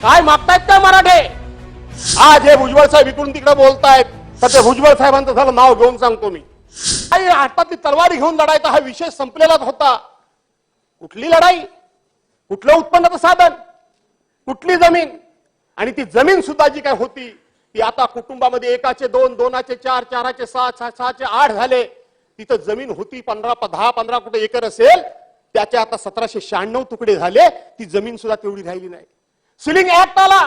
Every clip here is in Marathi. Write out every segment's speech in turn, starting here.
काय मागतायत काय मराठे? आज हे भुजबळ साहेब इकडून तिकडे बोलतायत तर ते भुजबळ साहेबांचं झालं नाव घेऊन सांगतो मी. आई हातातली तलवारी घेऊन लढायचा हा विषय संपलेलाच होता. कुठली लढाई? कुठलं उत्पन्नाचं साधन? कुठली जमीन? आणि ती जमीन सुद्धा जी काय होती ती आता कुटुंबामध्ये एकाचे दोन दोनाचे चार चाराचे सहा सहा- सहाचे आठ झाले. तिथं जमीन होती पंधरा प- दहा पंधरा कुठे एकर असेल त्याचे आता सतराशे शहाण्णव तुकडे झाले ती जमीन सुद्धा तेवढी राहिली नाही. सिलिंग ऍक्ट आला.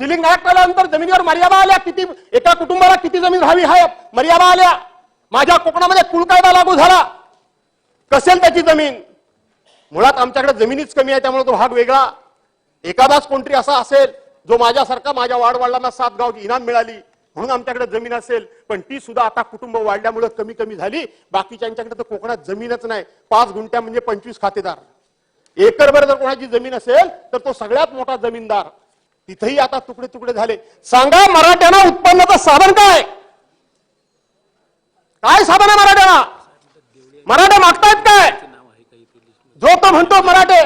सिलिंग ऍक्ट आल्यानंतर जमिनीवर मर्यादा आल्या. किती एका कुटुंबाला किती जमीन हवी आहे? मर्यादा आल्या. माझ्या कोकणामध्ये कुल कायदा लागू झाला. कसेल त्याची जमीन? मुळात आमच्याकडे जमिनीच कमी आहे त्यामुळे तो भाग वेगळा. एखादाच कोणतरी असा असेल जो माझ्यासारखा माझ्या वाडवडिलांना सात गावची इनाम मिळाली म्हणून आमच्याकडे जमीन असेल. पण ती सुद्धा आता कुटुंब वाढल्यामुळे कमी कमी झाली. बाकीच्यांच्याकडे तर कोकणात जमीनच नाही. पाच गुंठ्या म्हणजे पंचवीस खातेदार. एकरभर जर कोणाची जमीन असेल तर तो सगळ्यात मोठा जमीनदार. तिथेही आता तुकडे तुकडे झाले. सांगा मराठ्यांना उत्पन्नाचं साधन काय? काय साधन आहे मराठ्यांना? मराठे मागतायत काय? जो तो म्हणतो मराठे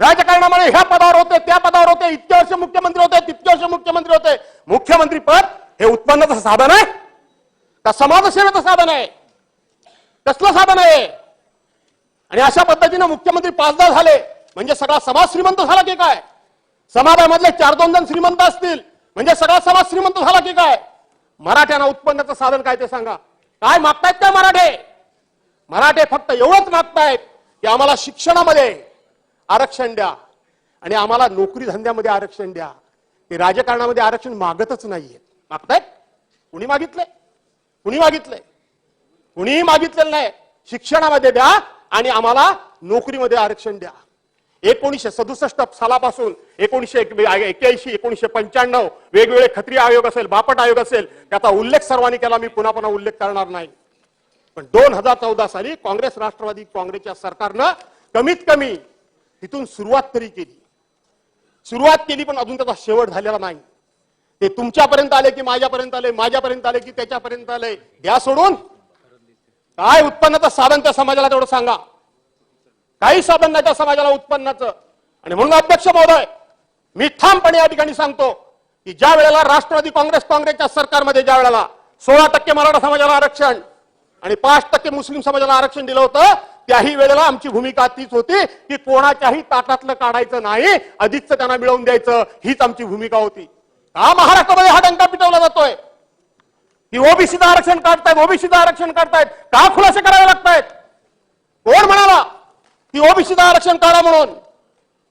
राजकारणामध्ये ह्या पदावर होते त्या पदावर होते इतके वर्ष मुख्यमंत्री होते तितके वर्ष मुख्यमंत्री होते. मुख्यमंत्री पद हे उत्पन्नाचं साधन आहे? का समाजसेवेचं साधन आहे? कसलं साधन आहे? आणि अशा पद्धतीनं मुख्यमंत्री पाचदा झाले. म्हणजे सगळा समाज श्रीमंत झाला की काय? समाजामधले चार दोन जण श्रीमंत असतील. म्हणजे सगळा समाज श्रीमंत झाला की काय? मराठ्यांना उत्पन्नाचं साधन काय ते सांगा. काय मागतायत काय मराठे? मराठे फक्त एवढंच मागतायत की आम्हाला शिक्षणामध्ये आरक्षण द्या. आणि आम्हाला नोकरी धंद्यामध्ये आरक्षण द्या. ते राजकारणामध्ये आरक्षण मागतच नाहीये. मागतायत? कुणी मागितलंय? कुणी मागितलंय? कुणीही मागितलेलं नाही. शिक्षणामध्ये द्या आणि आम्हाला नोकरीमध्ये आरक्षण द्या. एकोणीसशे सदुसष्ट सालापासून एकोणीसशे एक्क्याऐंशी एकोणीसशे पंच्याण्णव वेगवेगळे खत्री आयोग असेल बापट आयोग असेल त्याचा उल्लेख सर्वांनी केला मी पुन्हा पुन्हा उल्लेख करणार नाही. पण दोन हजार चौदा साली काँग्रेस राष्ट्रवादी काँग्रेसच्या सरकारनं कमीत कमी तिथून सुरुवात तरी केली. सुरुवात केली पण अजून त्याचा शेवट झालेला नाही. ते तुमच्यापर्यंत आले की माझ्यापर्यंत आले माझ्यापर्यंत आले की त्याच्यापर्यंत आले द्या सोडून. काय उत्पन्नाचं साधन त्या समाजाला तेवढं सांगा. काही साधन नाही त्या समाजाला उत्पन्नाचं. आणि म्हणून अध्यक्ष महोदय मी ठामपणे या ठिकाणी सांगतो की ज्या वेळेला राष्ट्रवादी काँग्रेस काँग्रेसच्या सरकारमध्ये ज्या वेळेला सोळा टक्के मराठा समाजाला आरक्षण आणि पाच टक्के मुस्लिम समाजाला आरक्षण दिलं होतं त्याही वेळेला आमची भूमिका तीच होती की कोणाच्याही ताटातलं काढायचं नाही अधिकचं त्यांना मिळवून द्यायचं हीच आमची भूमिका होती. का महाराष्ट्रामध्ये हा डंका पिटवला जातोय? की ओबीसीचं आरक्षण काढतायत ओबीसीचं आरक्षण काढतायत. का खुलासे करावे लागतायत? कोण म्हणाला की ओबीसीचं आरक्षण काढा म्हणून?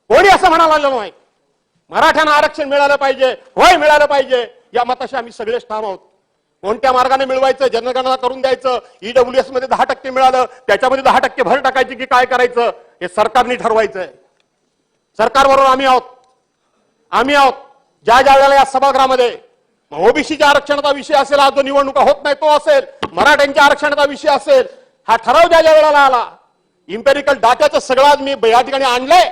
कोणी असं म्हणाला लागलं नाही. मराठ्यांना आरक्षण मिळालं पाहिजे होय मिळालं पाहिजे या मताशी आम्ही सगळेच ठाम आहोत. कोणत्या मार्गाने मिळवायचं जनगणना करून द्यायचं ईडब्ल्यूएसमध्ये दहा टक्के मिळालं त्याच्यामध्ये दहा टक्के भर टाकायची की काय करायचं हे सरकारने ठरवायचंय. सरकारबरोबर आम्ही आहोत. आम्ही आहोत. ज्या ज्या वेळेला या सभागृहामध्ये ओबीसीच्या आरक्षणाचा विषय असेल हा जो निवडणुका होत नाही तो असेल मराठ्यांच्या आरक्षणाचा विषय असेल हा ठराव ज्या ज्या वेळेला आला इम्पेरिकल डाट्याचं सगळं आज मी या ठिकाणी आणलंय.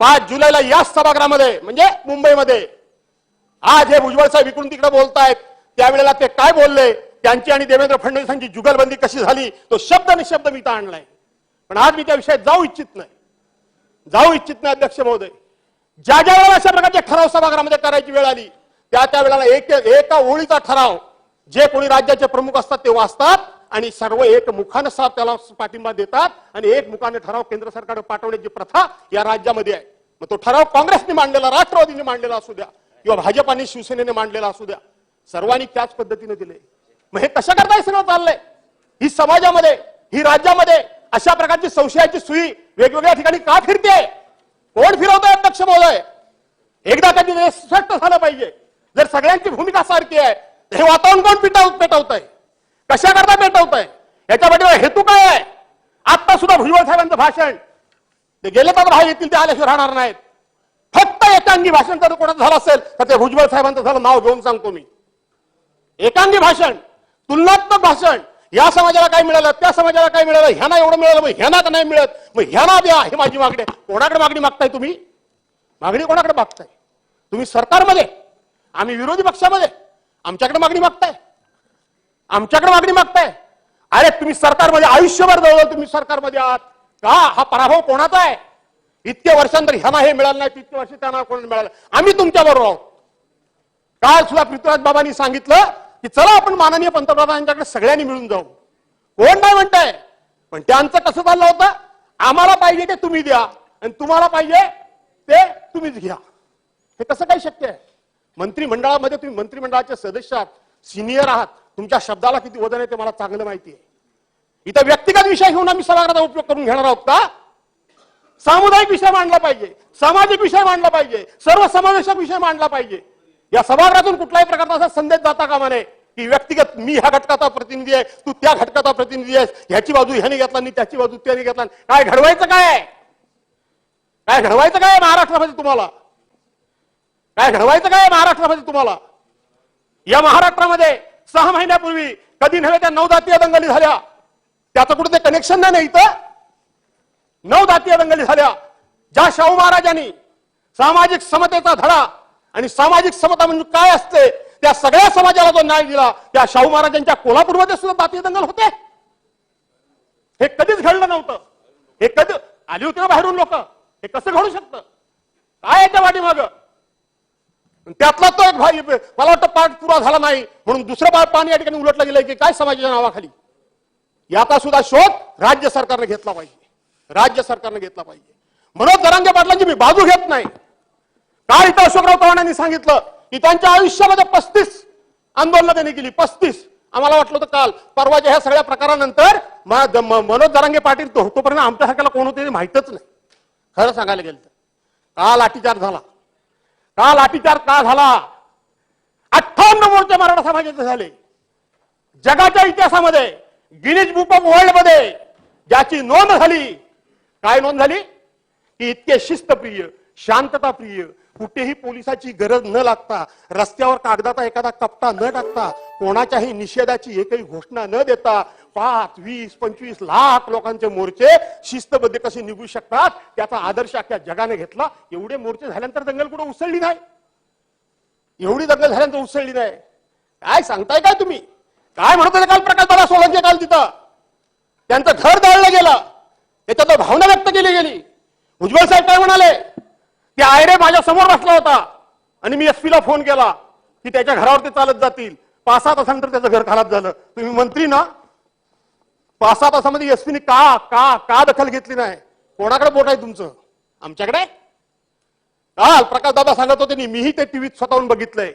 पाच जुलैला याच सभागृहामध्ये म्हणजे मुंबईमध्ये. आज हे भुजबळ साहेब इकडून तिकडे बोलतायत. त्यावेळेला ते काय बोलले? त्यांची आणि देवेंद्र फडणवीसांची जुगलबंदी कशी झाली? तो शब्द निशब्द मी तर आणलाय. पण आज मी त्या विषयात जाऊ इच्छित नाही. जाऊ इच्छित नाही अध्यक्ष महोदय. ज्या ज्या वेळेला अशा प्रकारचे ठराव सभागृहामध्ये करायची वेळ आली त्या त्या वेळेला एक एका ओळीचा ठराव. जे कोणी राज्याचे प्रमुख असतात ते वाचतात आणि सर्व एक मुखानं साथ त्याला पाठिंबा देतात आणि एक मुखाने ठराव केंद्र सरकारकडे पाठवण्याची प्रथा या राज्यामध्ये आहे. मग तो ठराव काँग्रेसने मांडलेला राष्ट्रवादीने मांडलेला असू द्या किंवा भाजपाने शिवसेनेने मांडलेला असू द्या. सर्वांनी त्याच पद्धतीने दिले. मग हे कशा करताय सगळं चाललंय? ही समाजामध्ये ही राज्यामध्ये अशा प्रकारची संशयाची सुई वेगवेगळ्या ठिकाणी का फिरते कोण फिरवतोय अध्यक्ष महोदय? एकदा कधी स्पष्ट झालं पाहिजे. जर सगळ्यांची भूमिका सारखी आहे हे वातावरण कोण पेटाव पेटवत आहे कशा करता पेटवत आहे याच्या पाठीवर हेतू काय आहे? आता सुद्धा भुजबळ साहेबांचं भाषण. ते गेले तर भाग येतील ते आल्याशिवाय राहणार नाहीत. फक्त एकांगी भाषण जर कोणाचं झालं असेल तर ते भुजबळ साहेबांचं झालं नाव घेऊन सांगतो मी. एकांगी भाषण तुलनात्मक भाषण या समाजाला काय मिळालं त्या समाजाला काय मिळालं ह्यांना एवढं मिळालं मग ह्यांना का नाही मिळत मग ह्यांना द्या हे माझी मागणी कोणाकडे मागणी मागताय तुम्ही? मागणी कोणाकडे मागताय? तुम्ही सरकारमध्ये. आम्ही विरोधी पक्षामध्ये. आमच्याकडे मागणी मागताय. आमच्याकडे मागणी मागताय. अरे तुम्ही सरकारमध्ये आयुष्यभर जवळ तुम्ही सरकारमध्ये आहात. का? हा पराभव कोणाचा आहे? इतके वर्षांतर ह्यांना हे मिळालं नाही तितके वर्ष त्यांना कोण मिळालं आम्ही तुमच्या बरोबर आहोत. काल सुद्धा पृथ्वीराज बाबांनी सांगितलं की चला आपण माननीय पंतप्रधानांच्याकडे सगळ्यांनी मिळून जाऊ. कोण नाही म्हणताय. पण त्यांचं कसं चाललं होतं? आम्हाला पाहिजे ते तुम्ही द्या. आणि तुम्हाला पाहिजे ते तुम्हीच घ्या. हे कसं काय शक्य आहे? मंत्रिमंडळामध्ये तुम्ही मंत्रिमंडळाचे सदस्य आहात सिनियर आहात. तुमच्या शब्दाला किती वजन आहे ते मला चांगलं माहिती आहे. इथं व्यक्तिगत विषय घेऊन आम्ही सभागृहाचा उपयोग करून घेणार आहोत का? सामुदायिक विषय मांडला पाहिजे सामाजिक विषय मांडला पाहिजे सर्व समावेशक विषय मांडला पाहिजे. या सभागृहातून कुठल्याही प्रकारचा असा संदेश जाता का म्हणे की व्यक्तिगत मी ह्या घटकाचा प्रतिनिधी आहे तू त्या घटकाचा प्रतिनिधी आहेस ह्याची बाजू ह्याने घेतला नाही त्याची बाजू त्याने घेतला. काय घडवायचं काय? काय घडवायचं काय महाराष्ट्रामध्ये तुम्हाला? काय घडवायचं काय महाराष्ट्रामध्ये तुम्हाला? या महाराष्ट्रामध्ये सहा महिन्यापूर्वी कधी नव्हे त्या नऊ दंगली झाल्या. त्याचं कुठं ते कनेक्शन नाही ना इथं? नऊ दंगली झाल्या. ज्या शाहू महाराजांनी सामाजिक समतेचा धडा आणि सामाजिक समता म्हणजे काय असते त्या सगळ्या समाजाला जो न्याय दिला त्या शाहू महाराजांच्या कोल्हापूरमध्ये सुद्धा जातीय दंगल होते. हे कधीच घडलं नव्हतं. हे कधी आली होती ना बाहेरून लोक? हे कसं घडू शकतं? काय याच्या पाठीमागं? त्यातला तो एक भाई मला वाटतं पाठ पुरा झाला नाही. म्हणून दुसरं बा- पाणी या ठिकाणी उलटलं गेलंय की काय समाजाच्या नावाखाली? याचा सुद्धा शोध राज्य सरकारने घेतला पाहिजे. राज्य सरकारने घेतला पाहिजे. मनोज जरांगे पाटलांची मी बाजू घेत नाही. काल इथं अशोकराव चव्हाणांनी सांगितलं की त्यांच्या आयुष्यामध्ये पस्तीस आंदोलनं त्यांनी केली. पस्तीस. आम्हाला वाटलं होतं काल. परवाच्या ह्या सगळ्या प्रकारानंतर मनोज दरांगे पाटील तो तोपर्यंत आमच्यासारख्याला कोण होते माहितच नाही. खरं सांगायला गेलं तर. का झाला. का लाठीचार का झाला? अठ्ठावन्न मोर्चे मराठा समाजाचे झाले. जगाच्या इतिहासामध्ये गिनीज बुक ऑफ वर्ल्डमध्ये ज्याची नोंद झाली काय नोंद झाली? की इतके शिस्तप्रिय शांतताप्रिय कुठेही पोलिसाची गरज न लागता रस्त्यावर कागदाचा एखादा कपटा न टाकता कोणाच्याही निषेधाची एकही घोषणा न देता पाच वीस पंचवीस लाख लोकांचे मोर्चे शिस्तबद्ध कसे निघू शकतात त्याचा आदर्श अख्या जगाने घेतला. एवढे मोर्चे झाल्यानंतर दंगल कुठं उसळली नाही? एवढी दंगल झाल्यानंतर उसळली नाही. काय सांगताय काय तुम्ही? काय म्हणत होते काल प्रकाश दादा काल तिथं? त्यांचं घर जाळलं गेलं. त्याच्यात भावना व्यक्त केली गेली. उज्ज्वल साहेब काय म्हणाले? ते आयरे माझ्यासमोर बसला होता. आणि मी एस ला फोन केला की त्याच्या घरावरती चालत जातील. पाच सहा तासानंतर त्याचं घर खराब झालं. तुम्ही मंत्री ना? पाच सहा तासामध्ये का का का दखल घेतली नाही? कोणाकडे बोट आहे तुमचं? आमच्याकडे? काल प्रकाश दादा सांगत होते मीही ते टीव्हीत स्वतःहून बघितलंय.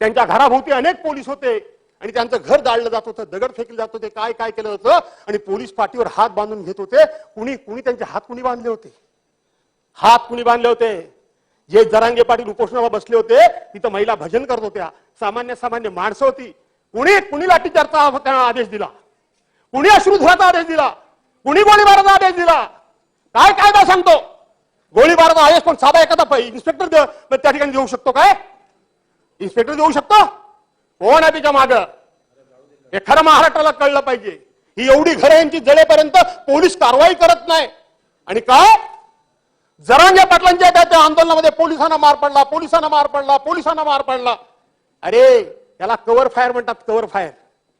त्यांच्या घराभोवती अनेक पोलीस होते आणि त्यांचं घर जाळलं जात होतं दगड फेकले जात होते काय काय केलं जातं आणि पोलीस पाठीवर हात बांधून घेत होते. कुणी कुणी त्यांचे हात कुणी बांधले होते? हात कुणी बांधले होते? जे जरांगे पाटील उपोषणाला बसले होते तिथं महिला भजन करत होत्या. सामान्य सामान्य माणसं होती. कुणी कुणी लाठीचारचा आदेश दिला? कुणी अश्रुधुराचा आदेश दिला? कुणी गोळीबाराचा आदेश दिला? काय कायदा सांगतो? गोळीबाराचा आदेश पण साधा एखादा इन्स्पेक्टर दे- त्या ठिकाणी देऊ शकतो काय? इन्स्पेक्टर देऊ शकतो? कोण आहे त्याच्या माग? हे खरं महाराष्ट्राला कळलं पाहिजे. ही एवढी घरं यांची जळेपर्यंत पोलीस कारवाई करत नाही. आणि काय? जरांगे पाटलांच्या त्या आंदोलनामध्ये पोलिसांना मार पडला पोलिसांना मार पडला पोलिसांना मार पडला. अरे याला कव्हर फायर म्हणतात कव्हर फायर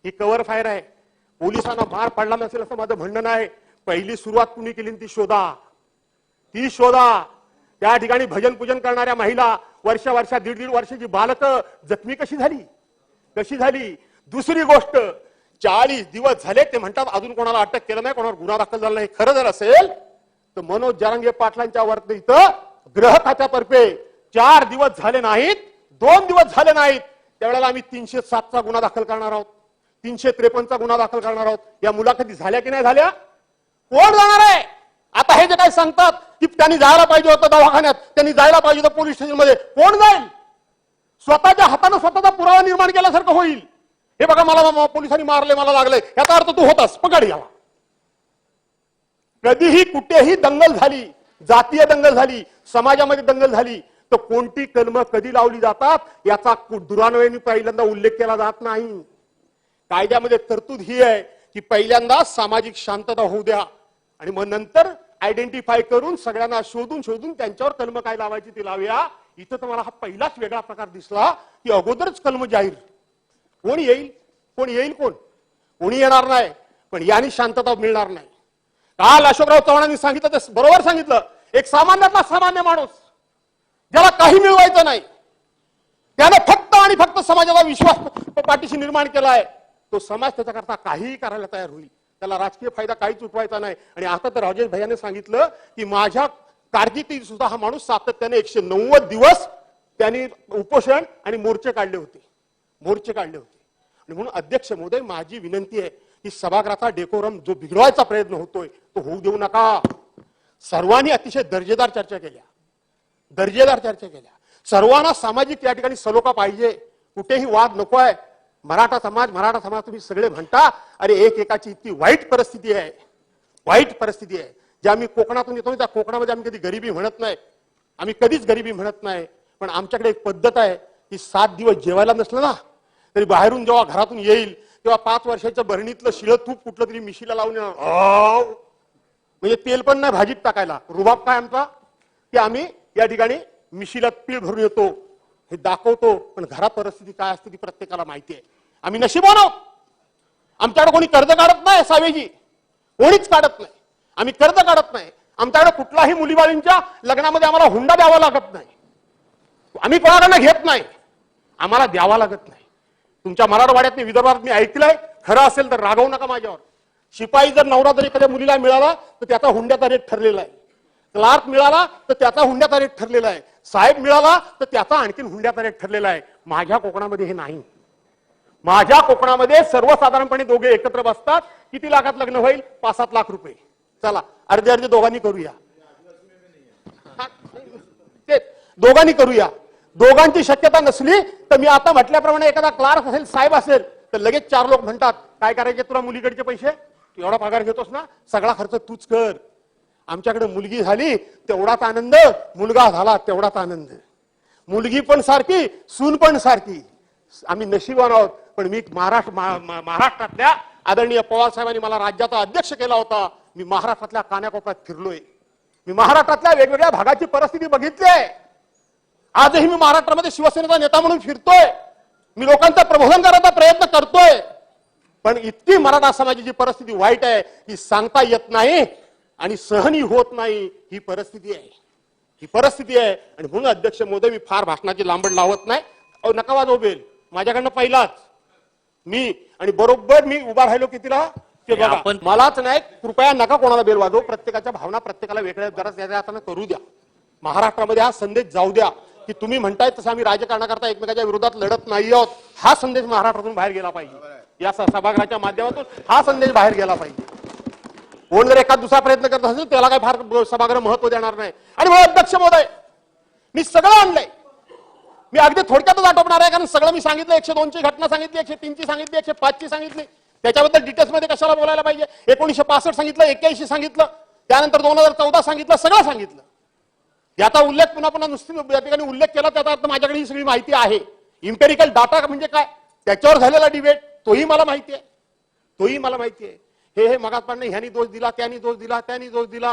ही कव्हर फायर आहे. पोलिसांना मार पडला नसेल असं माझं म्हणणं नाही. पहिली सुरुवात कुणी केली ती शोधा. ती शोधा. त्या ठिकाणी भजन पूजन करणाऱ्या महिला वर्षा वर्षा दीड दीड वर्षाची बालक जखमी कशी झाली? कशी झाली? दुसरी गोष्ट चाळीस दिवस झाले ते म्हणतात अजून कोणाला अटक केलं नाही कोणावर गुन्हा दाखल झाला नाही. खरं जर असेल तर मनोज जरांगे पाटलांच्या वरती इथं ग्रह खात्यातर्फे चार दिवस झाले नाहीत दोन दिवस झाले नाहीत. त्यावेळेला आम्ही तीनशे सातचा गुन्हा दाखल करणार आहोत. तीनशे त्रेपन्नचा गुन्हा दाखल करणार आहोत. या मुलाखती झाल्या की नाही झाल्या? कोण जाणार आहे? आता हे जे काही सांगतात की त्यांनी जायला पाहिजे होतं दवाखान्यात त्यांनी जायला पाहिजे होतं पोलीस स्टेशनमध्ये कोण जाईल? स्वतःच्या हातानं स्वतःचा पुरावा निर्माण केल्यासारखं होईल. हे बघा मला पोलिसांनी मारले मला लागले याचा अर्थ तू होतास. पकड याला. कधीही कुठेही दंगल झाली जातीय दंगल झाली समाजामध्ये दंगल झाली तर कोणती कलम कधी लावली जातात? याचा कु- दुरान्वयाने पहिल्यांदा उल्लेख केला जात नाही. कायद्यामध्ये तरतूद ही आहे की पहिल्यांदा सामाजिक शांतता होऊ द्या. आणि मग नंतर आयडेंटिफाय करून सगळ्यांना शोधून शोधून त्यांच्यावर कलम काय लावायची ती लावूया. इथं तर मला हा पहिलाच वेगळा प्रकार दिसला की अगोदरच कलम जाहीर. कोण येईल? कोण येईल कोण? कोणी येणार नाही. पण याने शांतता मिळणार नाही. काल अशोकराव चव्हाणांनी सांगितलं ते बरोबर सांगितलं. एक सामान्यातला सामान्य माणूस ज्याला काही मिळवायचं नाही त्याने फक्त आणि फक्त समाजाचा विश्वास पाठीशी निर्माण केला आहे. तो समाज त्याच्याकरता काहीही करायला तयार होईल. त्याला राजकीय फायदा काहीच उठवायचा नाही. आणि आता तर राजेश भैयाने सांगितलं की माझ्या कारकिर्दीत सुद्धा हा माणूस सातत्याने एकशे नव्वद दिवस त्यांनी उपोषण आणि मोर्चे काढले होते. मोर्चे काढले होते. आणि म्हणून अध्यक्ष महोदय माझी विनंती आहे की सभागृहाचा डेकोरम जो बिघडवायचा प्रयत्न होतोय तो होऊ देऊ नका. सर्वांनी अतिशय दर्जेदार चर्चा केल्या. दर्जेदार चर्चा केल्या. सर्वांना सामाजिक या ठिकाणी सलोखा पाहिजे. कुठेही वाद नको आहे मराठा समाज मराठा समाज तुम्ही सगळे म्हणता अरे एक एकाची इतकी वाईट परिस्थिती आहे. वाईट परिस्थिती आहे. जे आम्ही कोकणातून येतो त्या कोकणामध्ये आम्ही कधी गरिबी म्हणत नाही. आम्ही कधीच गरिबी म्हणत नाही. पण आमच्याकडे एक पद्धत आहे की सात दिवस जेवायला नसलं ना तरी बाहेरून जेव्हा घरातून येईल तेव्हा पाच वर्षाच्या बरणीतलं शिळ तूप कुठलं तरी मिशीला लावून आव! म्हणजे तेल पण नाही भाजीत टाकायला. रुबाब काय आमचा? की आम्ही या ठिकाणी मिशीला पीळ भरून येतो. हे दाखवतो पण घरा परिस्थिती काय असते ती प्रत्येकाला माहिती आहे आम्ही नशिबान आहोत. आमच्याकडे कोणी कर्ज काढत नाही सावेजी. कोणीच काढत नाही. आम्ही कर्ज काढत नाही. आमच्याकडे कुठलाही मुलीबाळींच्या लग्नामध्ये आम्हाला हुंडा द्यावा लागत नाही. आम्ही कोणाकडनं घेत नाही. आम्हाला द्यावा लागत नाही. तुमच्या मराठवाड्यात विदर्भात मी ऐकलंय खरं असेल तर रागवू नका माझ्यावर. शिपाई जर नवरा जर एखाद्या मुलीला मिळाला तर त्याचा हुंड्याचा रेट ठरलेला आहे. क्लार्क मिळाला तर त्याचा हुंड्याचा रेट ठरलेला आहे. साहेब मिळाला तर त्याचा आणखीन हुंड्याचा रेट ठरलेला आहे. माझ्या कोकणामध्ये हे नाही. माझ्या कोकणामध्ये सर्वसाधारणपणे दोघे एकत्र बसतात. किती लाखात लग्न होईल? पाच सात लाख रुपये. चला अर्धे अर्धे दोघांनी करूया. तेच दोघांनी करूया. दोघांची शक्यता नसली तर मी आता म्हटल्याप्रमाणे एखादा क्लार्क असेल साहेब असेल तर लगेच चार लोक म्हणतात काय करायचे तुला मुलीकडचे पैसे? तू एवढा पगार घेतोस ना? सगळा खर्च तूच कर. आमच्याकडे मुलगी झाली तेवढाच आनंद. मुलगा झाला तेवढाच आनंद. मुलगी पण सारखी सून पण सारखी. आम्ही नशिबान आहोत पण मी महाराष्ट्र महाराष्ट्रातल्या आदरणीय पवार साहेबांनी मला राज्याचा अध्यक्ष केला होता. मी महाराष्ट्रातल्या कान्याकोपऱ्यात फिरलोय. मी महाराष्ट्रातल्या वेगवेगळ्या भागाची परिस्थिती बघितली आहे आजही मी महाराष्ट्रामध्ये शिवसेनेचा नेता म्हणून फिरतोय. मी लोकांचं प्रबोधन करायचा प्रयत्न करतोय. पण इतकी मराठा समाजाची परिस्थिती वाईट आहे की सांगता येत नाही. आणि सहनी होत नाही ही परिस्थिती आहे. ही परिस्थिती आहे. आणि म्हणून अध्यक्ष मोदी मी फार भाषणाची लांबड लावत नाही. अहो नका वाजव बेल माझ्याकडनं पहिलाच. मी आणि बरोबर मी उभा राहिलो कितीला ते बघा. आपण- मलाच नाही कृपया नका कोणाला बेल वाजव. प्रत्येकाच्या भावना प्रत्येकाला वेगळ्या त्याच्या हाताने करू द्या. महाराष्ट्रामध्ये हा संदेश जाऊ द्या. की तुम्ही म्हणताय तसं आम्ही राजकारणाकरता एकमेकाच्या विरोधात लढत नाही आहोत. हा संदेश महाराष्ट्रातून बाहेर गेला पाहिजे. या सभागृहाच्या माध्यमातून हा संदेश बाहेर गेला पाहिजे. कोण जर एखाद दुसरा प्रयत्न करत असेल त्याला काय फार सभागृह महत्त्व देणार नाही. आणि मग अध्यक्ष महोदय मी सगळं आणलंय. मी अगदी थोडक्यातच आटोपणार आहे कारण सगळं मी सांगितलं एकशे दोनची घटना सांगितली एकशे तीनची सांगितली एकशे पाचची सांगितली. त्याच्याबद्दल डिटेल्समध्ये कशाला बोलायला पाहिजे? एकोणीशे पासष्ट सांगितलं एक्क्याऐंशी सांगितलं त्यानंतर दोन हजार चौदा सांगितलं सगळं सांगितलं. याचा उल्लेख पुन्हा पुन्हा नुसती या ठिकाणी उल्लेख केला त्याचा अर्थ माझ्याकडे ही सगळी माहिती आहे. इम्पेरिकल डाटा म्हणजे काय? त्याच्यावर झालेला डिबेट तोही मला माहिती आहे. तोही मला माहिती आहे. हे हे मगात पण ह्यांनी दोष दिला त्यांनी दोष दिला त्यांनी दोष दिला.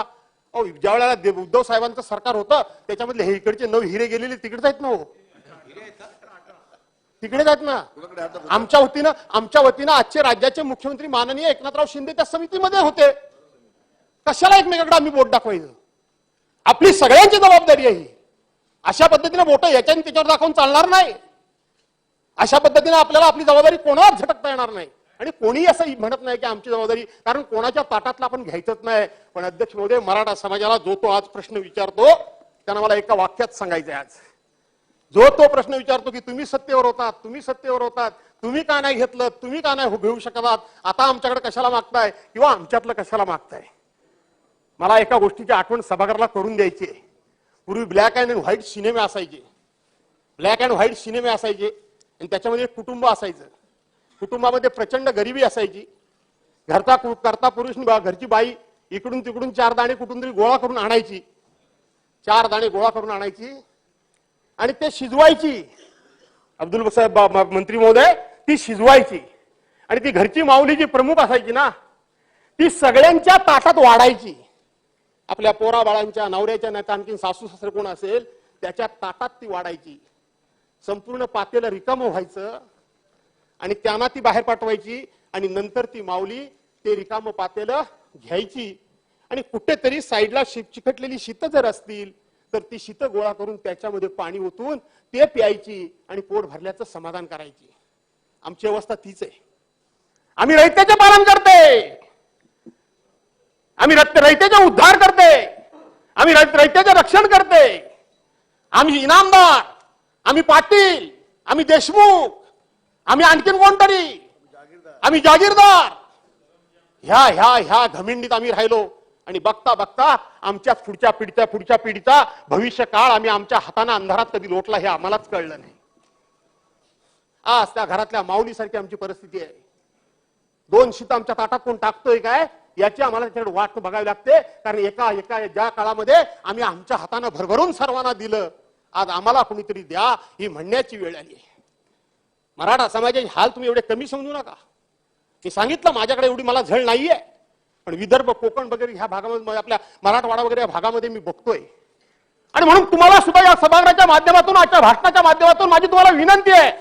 अहो ज्या वेळेला उद्धव साहेबांचं सरकार होतं त्याच्यामधले हे इकडचे नऊ हिरे गेलेले तिकडे आहेत ना हो. तिकडेच आहेत ना. आमच्या वतीनं आमच्या वतीनं आजचे राज्याचे मुख्यमंत्री माननीय एकनाथराव शिंदे त्या समितीमध्ये होते. कशाला एकमेकाकडे आम्ही बोट दाखवायचं? आपली सगळ्यांची जबाबदारी आहे अशा पद्धतीने बोट याच्याने त्याच्यावर दाखवून चालणार नाही. अशा पद्धतीने आपल्याला आपली जबाबदारी कोणावर झटकता येणार नाही? आणि कोणी असं म्हणत नाही की आमची जबाबदारी कारण कोणाच्या ताटातला आपण घ्यायचंच नाही. पण अध्यक्ष महोदय मराठा समाजाला जो तो आज प्रश्न विचारतो त्यांना मला एका वाक्यात सांगायचं आहे आज. जो तो प्रश्न विचारतो की तुम्ही सत्तेवर होतात तुम्ही सत्तेवर होतात तुम्ही का नाही घेतलं तुम्ही का नाही घेऊ शकतात आता आमच्याकडे कशाला मागताय? किंवा आमच्यातलं कशाला मागताय? मला एका गोष्टीची आठवण सभागृहाला करून द्यायची पूर्वी ब्लॅक अँड व्हाईट सिनेमे असायचे. ब्लॅक अँड व्हाईट सिनेमे असायचे. आणि त्याच्यामध्ये कुटुंब असायचं. कुटुंबामध्ये प्रचंड गरिबी असायची. घरचा कु- करता पुरुष बा- घरची बाई इकडून तिकडून चार दाणे कुठून तरी गोळा करून आणायची. चार दाणे गोळा करून आणायची. आणि ते शिजवायची. अब्दुल साहेब मंत्री महोदय ती शिजवायची. आणि ती घरची माऊली जी प्रमुख असायची ना ती सगळ्यांच्या ताटात वाढायची. आपल्या पोरा बाळांच्या नवऱ्याच्या नाही आणखी सासू सासरे कोण असेल त्याच्या ताटात ती वाढायची. संपूर्ण पातेलं रिकामं व्हायचं. आणि त्यांना ती बाहेर पाठवायची आणि नंतर ती माऊली ते रिकाम पातेलं घ्यायची. आणि कुठेतरी साईडला शि- चिकटलेली शीतं जर असतील तर ती शीतं गोळा करून त्याच्यामध्ये पाणी ओतून ते प्यायची आणि पोट भरल्याचं समाधान करायची. आमची अवस्था तीच आहे. आम्ही रयतेचे पालन करते. आम्ही रक्त उद्धार करते. आम्ही रय- रयतेचे रक्षण करते. आम्ही इनामदार आम्ही पाटील आम्ही देशमुख आम्ही आणखीन कोणतरी? आम्ही जागीरदार. ह्या ह्या ह्या घमिंडीत आम्ही राहिलो. आणि बघता बघता आमच्या पुढच्या पिढीच्या पुढच्या पिढीचा भविष्य काळ आम्ही आमच्या हाताने अंधारात कधी लोटला हे आम्हालाच कळलं नाही. आज त्या घरातल्या माऊलीसारखी आमची परिस्थिती आहे. दोन शीत आमच्या ताटात कोण टाकतोय काय? याची आम्हाला त्याच्याकडे वाट बघावी लागते. कारण एका एका ज्या काळामध्ये आम्ही आमच्या हातानं भरभरून सर्वांना दिलं. आज आम्हाला कोणीतरी द्या ही म्हणण्याची वेळ आली आहे. मराठा समाजाचे हाल तुम्ही एवढे कमी समजू नका. मी सांगितलं माझ्याकडे एवढी मला झळ नाहीये. पण विदर्भ कोकण वगैरे ह्या भागामध्ये आपल्या मराठवाडा वगैरे या भागामध्ये मी बघतोय. आणि म्हणून तुम्हाला सुद्धा या सभागृहाच्या माध्यमातून आजच्या भाषणाच्या माध्यमातून माझी तुम्हाला विनंती आहे.